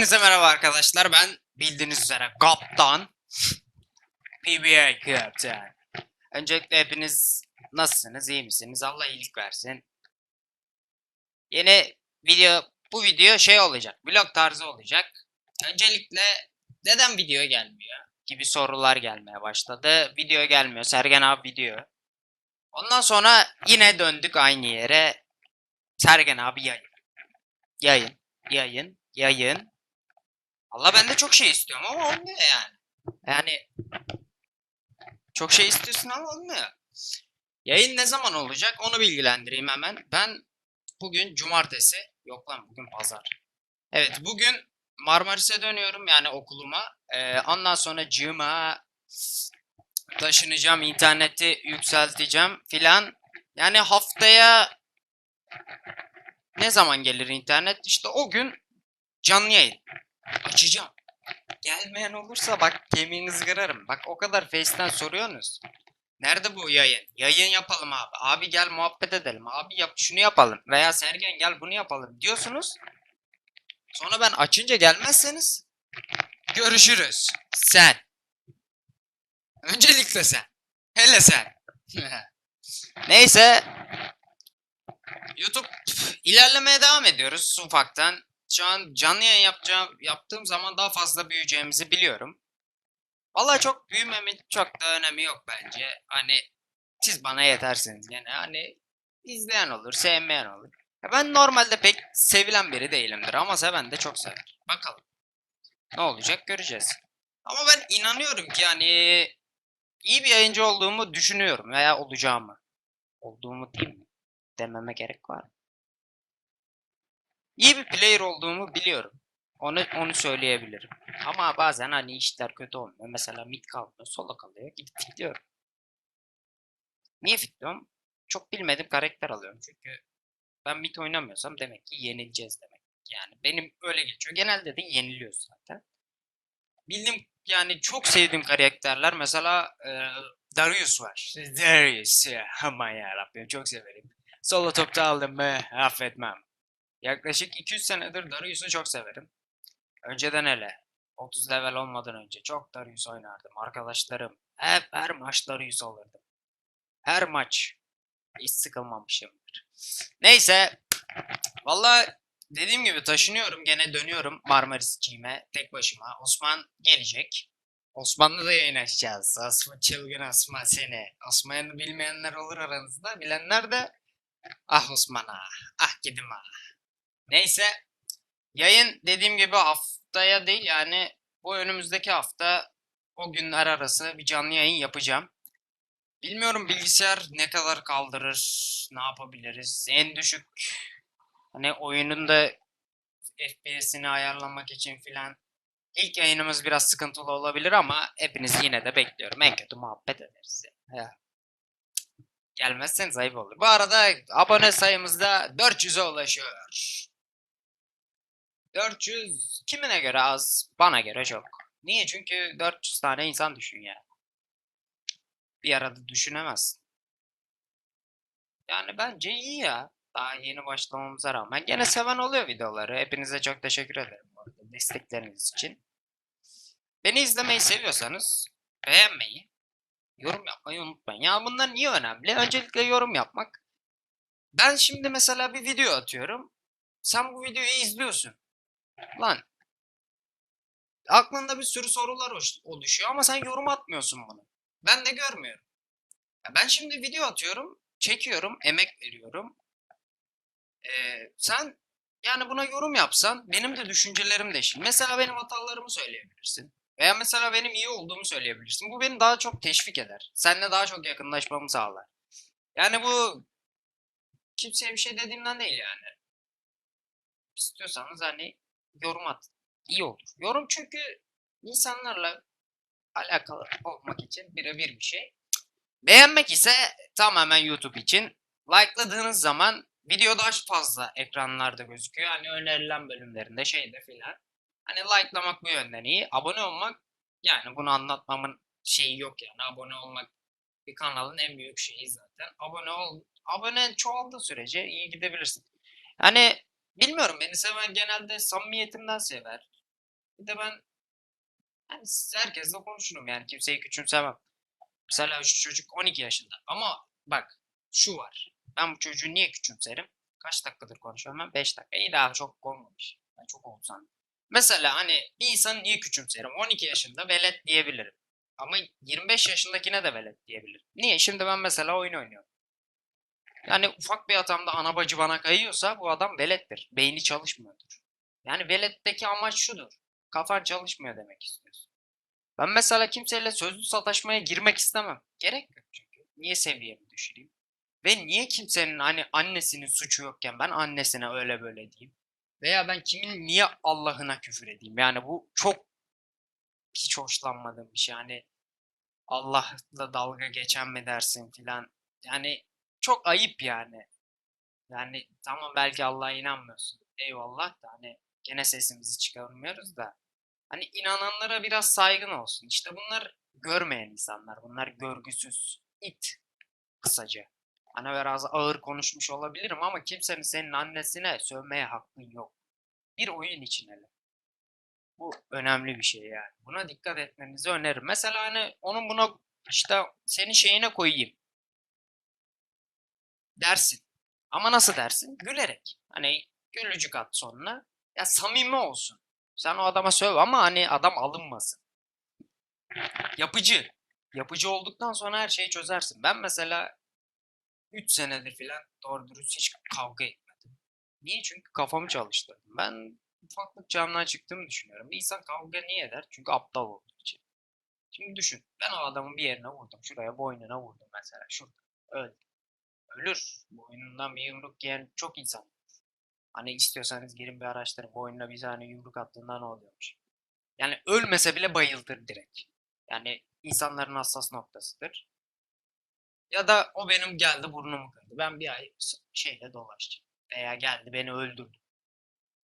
Hepinize merhaba arkadaşlar. Ben bildiğiniz üzere Kaptan. PBA Kaptan. Öncelikle hepiniz nasılsınız? iyi misiniz? Allah iyilik versin. Yeni video, bu video şey olacak. Vlog tarzı olacak. Öncelikle neden video gelmiyor? Gibi sorular gelmeye başladı. Video gelmiyor. Sergen abi video. Ondan sonra yine döndük aynı yere. Sergen abi yayın. Yayın. Yayın. Yayın. Allah ben de çok şey istiyorum ama olmuyor yani. Yani çok şey istiyorsun ama olmuyor. Yayın ne zaman olacak onu bilgilendireyim hemen. Ben bugün cumartesi, yok lan bugün pazar. Evet bugün Marmaris'e dönüyorum yani okuluma. Ee, ondan sonra cuma taşınacağım, interneti yükselteceğim filan. Yani haftaya ne zaman gelir internet? İşte o gün canlı yayın açacağım. Gelmeyen olursa bak kemiğinizi kırarım. Bak o kadar Face'ten soruyorsunuz. Nerede bu yayın? Yayın yapalım abi. Abi gel muhabbet edelim. Abi yap şunu yapalım. Veya Sergen gel bunu yapalım diyorsunuz. Sonra ben açınca gelmezseniz görüşürüz. Sen. Öncelikle sen. Hele sen. Neyse. YouTube ilerlemeye devam ediyoruz ufaktan. Şu an canlı yayın yapacağım, yaptığım zaman daha fazla büyüyeceğimizi biliyorum. Vallahi çok büyümemin çok da önemi yok bence. Hani siz bana yetersiniz gene. Hani izleyen olur, sevmeyen olur. Ya ben normalde pek sevilen biri değilimdir ama seven de çok sever. Bakalım. Ne olacak göreceğiz. Ama ben inanıyorum ki hani iyi bir yayıncı olduğumu düşünüyorum veya olacağımı. Olduğumu değil mi? Dememe gerek var mı? İyi bir player olduğumu biliyorum. Onu onu söyleyebilirim. Ama bazen hani işler kötü olmuyor. Mesela mid kalmıyor, sola kalıyor. Gidip fitliyorum. Niye fitliyorum? Çok bilmediğim karakter alıyorum. Çünkü ben mid oynamıyorsam demek ki yenileceğiz demek. Yani benim öyle geçiyor. Genelde de yeniliyoruz zaten. Bildiğim yani çok sevdiğim karakterler mesela e, Darius var. Darius aman yarabbim çok severim. Solo topta aldım mı affetmem. Yaklaşık 200 senedir Darius'u çok severim. Önceden hele. 30 level olmadan önce çok Darius oynardım. Arkadaşlarım hep her maç Darius alırdım. Her maç. Hiç sıkılmamışımdır. Neyse. Vallahi dediğim gibi taşınıyorum. Gene dönüyorum Marmaris'ciğime tek başıma. Osman gelecek. Osman'la da yayın açacağız. Osman çılgın Osman seni. Osman'ı bilmeyenler olur aranızda. Bilenler de ah Osman ah. Gidim ah. Neyse. Yayın dediğim gibi haftaya değil yani bu önümüzdeki hafta o günler arası bir canlı yayın yapacağım. Bilmiyorum bilgisayar ne kadar kaldırır, ne yapabiliriz. En düşük hani oyunun da FPS'ini ayarlamak için filan ilk yayınımız biraz sıkıntılı olabilir ama hepinizi yine de bekliyorum. En kötü muhabbet ederiz. Ya. Gelmezseniz ayıp olur. Bu arada abone sayımız da 400'e ulaşıyor. 400 kimine göre az, bana göre çok. Niye? Çünkü 400 tane insan düşün ya. Bir arada düşünemezsin. Yani bence iyi ya. Daha yeni başlamamıza rağmen. Gene seven oluyor videoları. Hepinize çok teşekkür ederim bu arada destekleriniz için. Beni izlemeyi seviyorsanız beğenmeyi, yorum yapmayı unutmayın. Ya bunlar niye önemli? Öncelikle yorum yapmak. Ben şimdi mesela bir video atıyorum. Sen bu videoyu izliyorsun. Lan. Aklında bir sürü sorular oluşuyor ama sen yorum atmıyorsun bunu. Ben de görmüyorum. Ya ben şimdi video atıyorum, çekiyorum, emek veriyorum. Ee, sen yani buna yorum yapsan benim de düşüncelerim değişir. Mesela benim hatalarımı söyleyebilirsin. Veya mesela benim iyi olduğumu söyleyebilirsin. Bu beni daha çok teşvik eder. Seninle daha çok yakınlaşmamı sağlar. Yani bu kimseye bir şey dediğimden değil yani. İstiyorsanız hani yorum at. İyi olur. Yorum çünkü insanlarla alakalı olmak için birebir bir şey. Beğenmek ise tamamen YouTube için. Like'ladığınız zaman video daha fazla ekranlarda gözüküyor. Hani önerilen bölümlerinde şeyde filan. Hani like'lamak bu yönden iyi. Abone olmak yani bunu anlatmamın şeyi yok yani. Abone olmak bir kanalın en büyük şeyi zaten. Abone ol, abone çoğaldığı sürece iyi gidebilirsin. Yani bilmiyorum beni seven genelde samimiyetimden sever. Bir de ben yani herkesle konuşurum yani kimseyi küçümsemem. Mesela şu çocuk 12 yaşında ama bak şu var. Ben bu çocuğu niye küçümserim? Kaç dakikadır konuşuyorum ben? 5 dakika. İyi daha çok olmamış. Ben çok oldu sandım. Mesela hani bir insanı niye küçümserim? 12 yaşında velet diyebilirim. Ama 25 yaşındakine de velet diyebilirim. Niye? Şimdi ben mesela oyun oynuyorum. Yani ufak bir hatamda ana bacı bana kayıyorsa bu adam velettir. Beyni çalışmıyordur. Yani veletteki amaç şudur. Kafan çalışmıyor demek istiyorsun. Ben mesela kimseyle sözlü sataşmaya girmek istemem. Gerek yok çünkü. Niye seviyemi düşüreyim? Ve niye kimsenin hani annesinin suçu yokken ben annesine öyle böyle diyeyim? Veya ben kimin niye Allah'ına küfür edeyim? Yani bu çok hiç hoşlanmadığım bir şey. Yani Allah'la dalga geçen mi dersin filan. Yani çok ayıp yani. Yani tamam belki Allah'a inanmıyorsun. Eyvallah da hani gene sesimizi çıkarmıyoruz da. Hani inananlara biraz saygın olsun. İşte bunlar görmeyen insanlar. Bunlar görgüsüz. it kısaca. Hani biraz ağır konuşmuş olabilirim ama kimsenin senin annesine sövmeye hakkın yok. Bir oyun için hele. Bu önemli bir şey yani. Buna dikkat etmenizi öneririm. Mesela hani onun buna işte senin şeyine koyayım. Dersin. Ama nasıl dersin? Gülerek. Hani gülücük at sonuna. Ya samimi olsun. Sen o adama söv ama hani adam alınmasın. Yapıcı. Yapıcı olduktan sonra her şeyi çözersin. Ben mesela 3 senedir filan doğru dürüst hiç kavga etmedim. Niye? Çünkü kafamı çalıştırdım. Ben ufaklık camdan çıktığımı düşünüyorum. Bir insan kavga niye eder? Çünkü aptal olduğu için. Şimdi düşün. Ben o adamın bir yerine vurdum. Şuraya boynuna vurdum mesela. Şurada. Öldü. Ölür. Boynundan bir yumruk yiyen çok insan. Hani istiyorsanız girin bir araştırın. Boynuna bir tane yumruk attığında ne oluyormuş. Yani ölmese bile bayıldır direkt. Yani insanların hassas noktasıdır. Ya da o benim geldi burnumu kırdı. Ben bir ay şeyle dolaşacağım. Veya geldi beni öldürdü.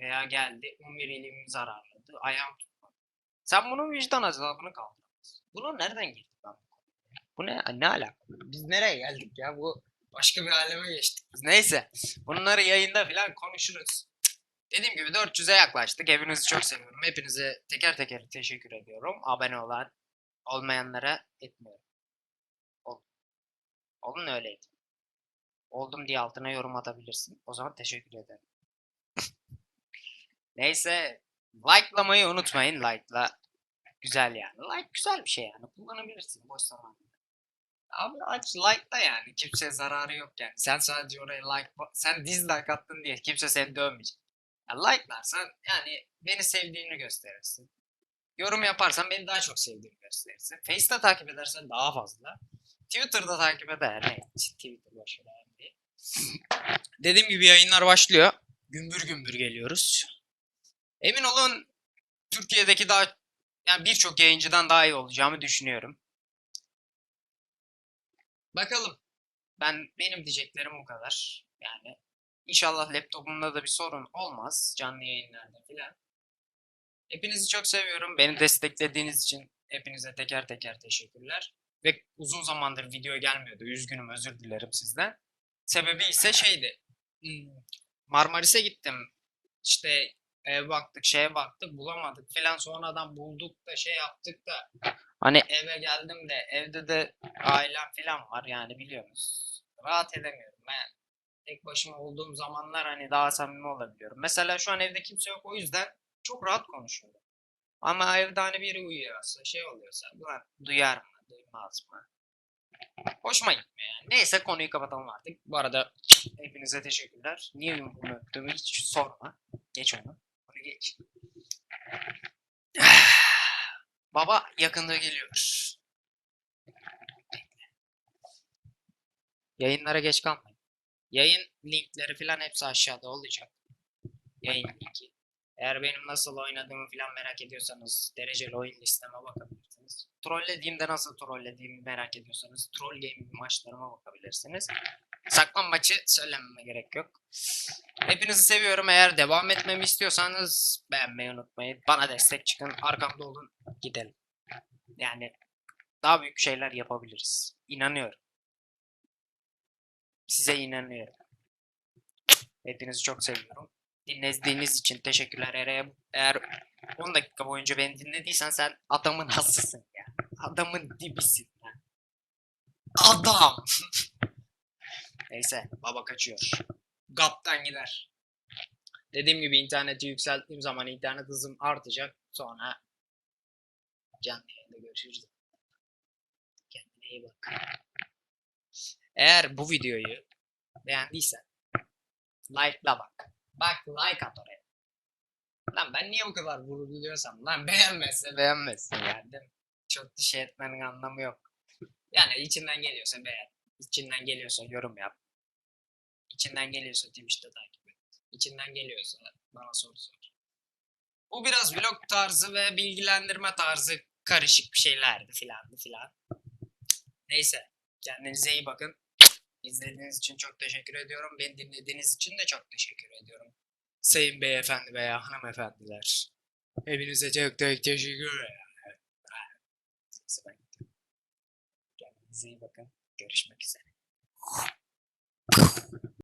Veya geldi omuriliğimi zararladı. Ayağım tutmadı. Sen bunun vicdan azabını kaldıramazsın. Buna nereden girdik ben? Bu ne, ne alaka? Biz nereye geldik ya? Bu başka bir aleme geçtik. Neyse. Bunları yayında falan konuşuruz. Dediğim gibi 400'e yaklaştık. Hepinizi çok seviyorum. Hepinize teker teker teşekkür ediyorum. Abone olan olmayanlara etmiyorum. Olun. Olun öyleydi. Oldum diye altına yorum atabilirsin. O zaman teşekkür ederim. Neyse. Like'lamayı unutmayın. Like'la güzel yani. Like güzel bir şey yani. Kullanabilirsin boş zamanda. Abi aç like'la yani. Kimseye zararı yok yani. Sen sadece oraya like sen dislike attın diye kimse seni dövmeyecek. Yani like'larsan yani beni sevdiğini gösterirsin. Yorum yaparsan beni daha çok sevdiğini gösterirsin. Face'te takip edersen daha fazla. Twitter'da takip eder. Ne? Twitter abi diye. Dediğim gibi yayınlar başlıyor. Gümbür gümbür geliyoruz. Emin olun Türkiye'deki daha yani birçok yayıncıdan daha iyi olacağımı düşünüyorum. Bakalım. Ben benim diyeceklerim bu kadar. Yani inşallah laptopumda da bir sorun olmaz canlı yayınlarda filan. Hepinizi çok seviyorum. Beni desteklediğiniz için hepinize teker teker teşekkürler. Ve uzun zamandır video gelmiyordu. Üzgünüm, özür dilerim sizden. Sebebi ise şeydi. hmm, Marmaris'e gittim. İşte eve baktık, şeye baktık, bulamadık filan. Sonradan bulduk da şey yaptık da. Hani eve geldim de evde de ailem filan var yani biliyorsunuz. Rahat edemiyorum. Ben tek başıma olduğum zamanlar hani daha samimi olabiliyorum. Mesela şu an evde kimse yok o yüzden çok rahat konuşuyorum. Ama evde hani biri uyuyorsa, şey oluyorsa, ulan duyar mı, duymaz mı? Hoşuma gitmiyor yani. Neyse konuyu kapatalım artık. Bu arada hepinize teşekkürler. Niye yumruğumu öptüğümü hiç sorma. Geç onu. Onu geç. Baba yakında geliyor. Yayınlara geç kalmayın. Yayın linkleri falan hepsi aşağıda olacak. Yayın linki. Eğer benim nasıl oynadığımı falan merak ediyorsanız dereceli oyun listeme bakabilirsiniz. Trollediğimde nasıl trollediğimi merak ediyorsanız troll gaming maçlarıma bakabilirsiniz. Saklanmaçı söylememe gerek yok. Hepinizi seviyorum. Eğer devam etmemi istiyorsanız beğenmeyi unutmayın. Bana destek çıkın. Arkamda olun. Gidelim. Yani daha büyük şeyler yapabiliriz. İnanıyorum. Size inanıyorum. Hepinizi çok seviyorum. Dinlediğiniz için teşekkürler. Eğer, eğer 10 dakika boyunca beni dinlediysen sen adamın hasısın ya. Adamın dibisin ya. Adam. Neyse baba kaçıyor. GAP'tan gider. Dediğim gibi interneti yükselttiğim zaman internet hızım artacak. Sonra canlı yayında görüşürüz. Kendine iyi bak. Eğer bu videoyu beğendiysen like'la bak. Bak like at oraya. Lan ben niye bu kadar vurguluyorsam lan beğenmezse beğenmezsin yani değil? Çok da şey etmenin anlamı yok. Yani içinden geliyorsa beğen. İçinden geliyorsa yorum yap. İçinden geliyorsa Twitch'te takip et. İçinden geliyorsa bana soru sor. Bu biraz vlog tarzı ve bilgilendirme tarzı karışık bir şeylerdi filandı filan. Neyse. Kendinize iyi bakın. İzlediğiniz için çok teşekkür ediyorum. Beni dinlediğiniz için de çok teşekkür ediyorum. Sayın beyefendi veya hanımefendiler. Hepinize çok çok teşekkür ederim. Kendinize iyi bakın. Görüşmek üzere.